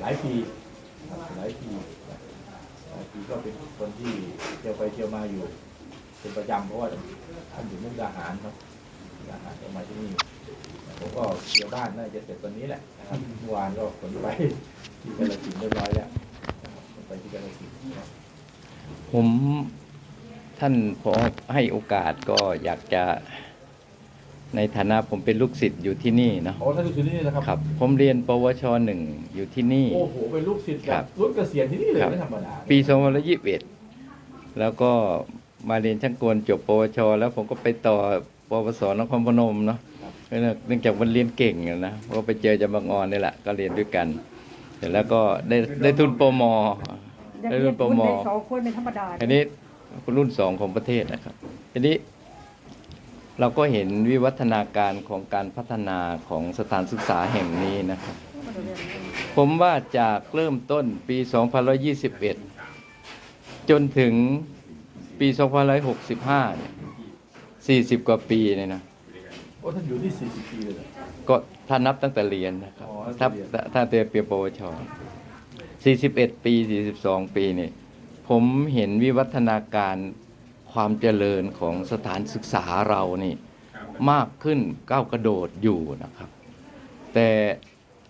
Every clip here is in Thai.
หลายปีหลายปีหลายปีก็เป็นคนที่เที่ยวไปเที่ยวมาอยู่ เป็นประจำเพราะว่าท่านอยู่มุกดาหารเนาะมุกดาหารก็มาที่นี่ผมก็เที่ยวบ้านน่าจะเสร็จวันนี้แหละนะครับเมื่อวานก็ขนไปที่กาฬสินเรียบร้อยแล้วนะครับขนไปที่กาฬสินธุ์นะผมท่านพอให้โอกาสก็อยากจะ ในฐานะผมเป็นลูกศิษย์อยู่ที่นี่เนาะโอ้ท่านอยู่ที่นี่นะครับ ครับ ผมเรียนปวชหนึ่งอยู่ที่นี่ โอ้โห เป็นลูกศิษย์คแบรับบรุ่นเกษียณที่นี่เลยครับ ไม่ธรรมดาปี2521แล้วก็มาเรียนช่างกลจบปวช แล้วผมก็ไปต่อปวสนครพนมเนาะเนื่องจากมันเรียนเก่งอะนะก็ไปเจอจำบางออนนี่แหละก็เรียนด้วยกันเสร็จแล้วก็ได้ได้ทุนปมยังได้เรีรุ่ยนนปคุณมได้สองคนเป็นธรรมดาอันนี้รุ่นสองของประเทศนะครับ ทีนี้ เราก็เห็นวิวัฒนาการของการพัฒนาของสถานศึกษาแห่งนี้นะครับ ผมว่าจากเริ่มต้นปี2121 จนถึงปี 2565เนี่ย40 กว่าปีเนี่ยนะโอ้ท่านอยู่ที่40 ปีเลยเหรอก็ถ้านับตั้งแต่เรียนนะครับอ๋อถ้าเรียนถ้าเรียนเปียปวช 41 ปี 42 ปีนี่ผมเห็นวิวัฒนาการ ความเจริญของสถานศึกษาเรานี่มากขึ้นก้าวกระโดดอยู่นะครับ แต่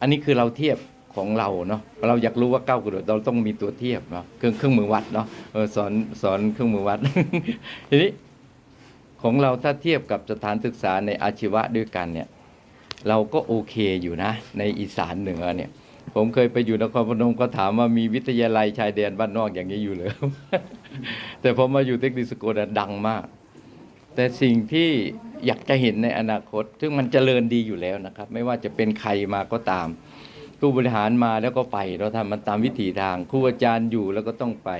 อันนี้คือเราเทียบของเราเนาะเราอยากรู้ว่าก้าวกระโดดเราต้องมีตัวเทียบเนาะเครื่องเครื่องมือวัดเนาะเออสอนสอนเครื่องมือวัดทีนี้ของเราถ้าเทียบกับสถานศึกษาในอาชีวะด้วยกันเนี่ย เราก็โอเคอยู่นะ ในอีสานเหนือเนี่ย ผมเคยไปอยู่นครพนมก็ถามว่ามีวิทยาลัยชายแดนบ้านนอกอย่างนี้อยู่เลยแต่พอมาอยู่เทคนิคสกลดังมาก แต่สิ่งที่อยากจะเห็นในอนาคต ซึ่งมันเจริญดีอยู่แล้วนะครับ ไม่ว่าจะเป็นใครมาก็ตาม ผู้บริหารมาแล้วก็ไป เราทำมันตามวิถีทางครูอาจารย์อยู่แล้วก็ต้องไป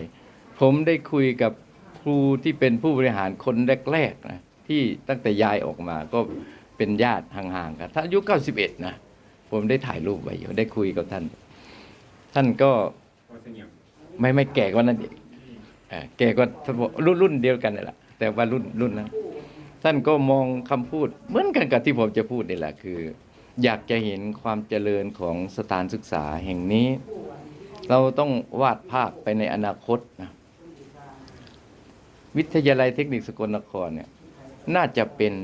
ผมได้คุยกับครูที่เป็นผู้บริหารคนแรกๆนะที่ตั้งแต่ย้ายออกมาก็เป็นญาติห่างๆกันท่านอายุ91นะ ผมได้ถ่ายรูปไว้อยู่ได้คุยกับท่าน ท่านก็ไม่ไม่แก่กว่านั้นอีกเอ่อแก่กว่ารุ่นรุ่นเดียวกันนี่แหละแต่ว่ารุ่นรุ่นนั้นท่านก็มองคำพูด เหมือนกันกับที่ผมจะพูดนี่แหละคือ อยากจะเห็นความเจริญของสถานศึกษาแห่งนี้ เราต้องวาดภาพไปในอนาคตนะวิทยาลัยเทคนิคสกลนครเนี่ยน่าจะเป็น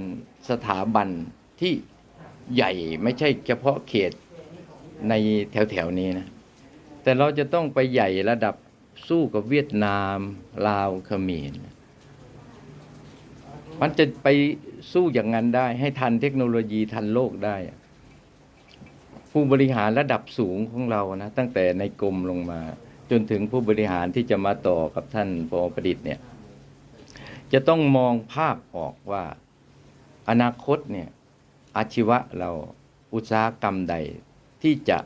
สถาบันที่ ใหญ่ไม่ใช่เฉพาะเขตในแถวๆนี้นะ แต่เราจะต้องไปใหญ่ระดับสู้กับเวียดนาม ลาวเขมรมันจะไปสู้อย่างนั้นได้ ให้ทันเทคโนโลยีทันโลกได้ ผู้บริหารระดับสูงของเรานะ ตั้งแต่ในกรมลงมา จนถึงผู้บริหารที่จะมาต่อกับท่านปอประดิษฐ์เนี่ย จะต้องมองภาพออกว่าอนาคตเนี่ย อาชีวะเราอุตสาหกรรมใดที่จะ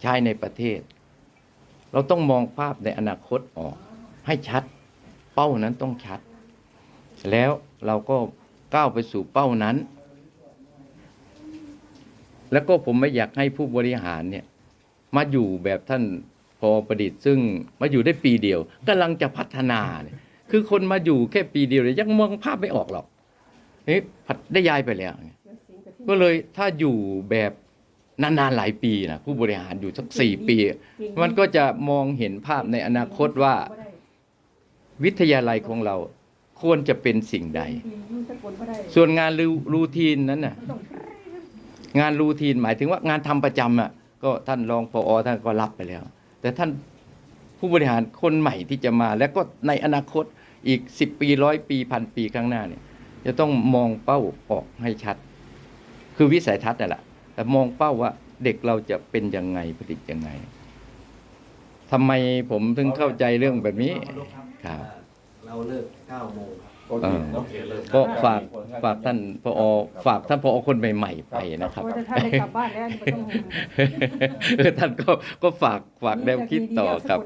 ใช้ในประเทศ เราต้องมองภาพในอนาคตออก ให้ชัด เป้านั้นต้องชัด แล้วเราก็ก้าวไปสู่เป้านั้น แล้วก็ผมไม่อยากให้ผู้บริหารเนี่ยมาอยู่แบบท่านพอประดิษฐ์ซึ่งมาอยู่ได้ปีเดียวกำลังจะพัฒนาเนี่ยคือคนมาอยู่แค่ปีเดียวเลยยังมองภาพไม่ออกหรอกนี่พัดได้ย้ายไปแล้ว ก็เลยถ้าอยู่แบบนานๆหลายปีนะผู้บริหารอยู่สักสี่ปี มันก็จะมองเห็นภาพในอนาคตว่า วิทยาลัยของเราควรจะเป็นสิ่งใด ส่วนงานรูรูทีนนั้นน่ะงานรูทีนหมายถึงว่างานทำประจำอะ ก็ท่านรองพอท่านก็รับไปแล้ว แต่ท่านผู้บริหารคนใหม่ที่จะมา แล้วก็ในอนาคตอีกสิบปีร้อยปีพันปีข้างหน้าเนี่ย จะต้องมองเป้าออกให้ชัด คือวิสัยทัศน์นั่นแหละแต่มองเป้าว่าเด็กเราจะเป็นยังไงผลิตยังไงทำไมผมถึงเข้าใจเรื่องแบบนี้ครับ เราเลิก9โมงครับโอเคเนาะก็ฝากฝากท่านพอฝากท่านพอคนใหม่ๆไปนะครับโอ้ยแต่ท่านได้กลับบ้านแล้วนี่ไม่ต้องห่วงเออท่านก็ก็ฝากฝากแนวคิดต่อครับ